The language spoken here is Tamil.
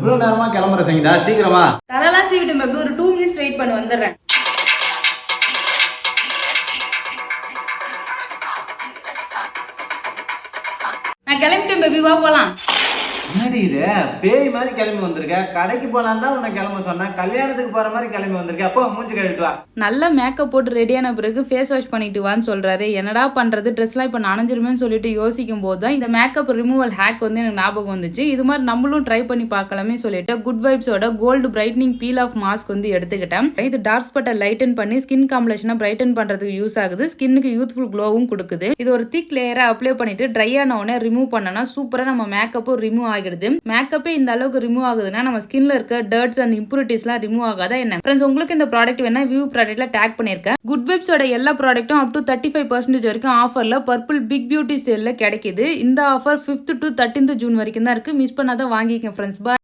இவ்வளவு நேரமா கிளம்புற சங்கீதா? சீக்கிரமா தலைலாம் சீவிட்டு மேபி ஒரு டூ மினிட்ஸ் வெயிட் பண்ணி வந்துடுறேன். நான் கிளம்பிட்டேன் பேபி வா போலாம். என்னடி இது? பேய் மாதிரி கிளம்பி வந்திருக்க. கடைக்கு போலாம் தான் உன்னை கிளம்ப சொன்னேன். கல்யாணத்துக்கு போற மாதிரி கிளம்பி வந்திருக்க. அப்போ மூஞ்சி கழுவிட்டு வா. நல்ல மேக்கப் போட்டு ரெடியான பிறகு ஃபேஸ் வாஷ் பண்ணிட்டு வான்னு சொல்றாரு. என்னடா பண்றது? ட்ரெஸ்லாம் இப்போ நனைஞ்சிருமேன்னு சொல்லிட்டு யோசிக்கும் போது தான் இந்த மேக்கப் ரிமூவல் ஹேக் வந்து எனக்கு ஞாபகம் வந்துச்சு. இது மாதிரி நம்மளும் ட்ரை பண்ணி பார்க்கலாமே சொல்லிட்டு good வைப்ஸோட gold brightening peel off mask வந்து எடுத்துக்கிட்டேன். இது டார்க் ஸ்பாட்டை லைட்டன் பண்ணி ஸ்கின் காம்பினேஷனை பிரைட்டன் பண்றதுக்கு யூஸ் ஆகுது. ஸ்கின்னுக்கு யூத்ஃபுல் க்ளோவும் கொடுக்குது. இது ஒரு திக் லேயரா அப்ளை பண்ணிட்டு ட்ரை ஆன உடனே ரிமூவ் பண்ணனா சூப்பரா நம்ம மேக்கப்பும் ரிமூவ் ஆகிடுது. மேக்கப்பே இந்த அளவுக்கு ரிமூவ் ஆகுதுன்னா நம்ம ஸ்கின்ல இருக்க டர்ட்ஸ் அண்ட் இம்ப்யூரிட்டிஸ்லாம் ரிமூவ் ஆகாதா என்ன? ஃப்ரெண்ட்ஸ் உங்களுக்கு இந்த ப்ராடக்ட் வேணா வியூ ப்ராடக்ட்ல டேக் பண்ணிருக்கேன். குட் வெப்ஸோட எல்லா ப்ராடக்ட்டும் up to thirty five percentage வரைக்கும் ஆஃபர்ல பர்பிள் பிக் பியூட்டி சேல்ல கிடைக்குது. இந்த offer fifth to thirteenth June வரைக்கும் தான் இருக்கு. மிஸ் பண்ணாத வாங்கிக்கங்க ஃப்ரெண்ட்ஸ்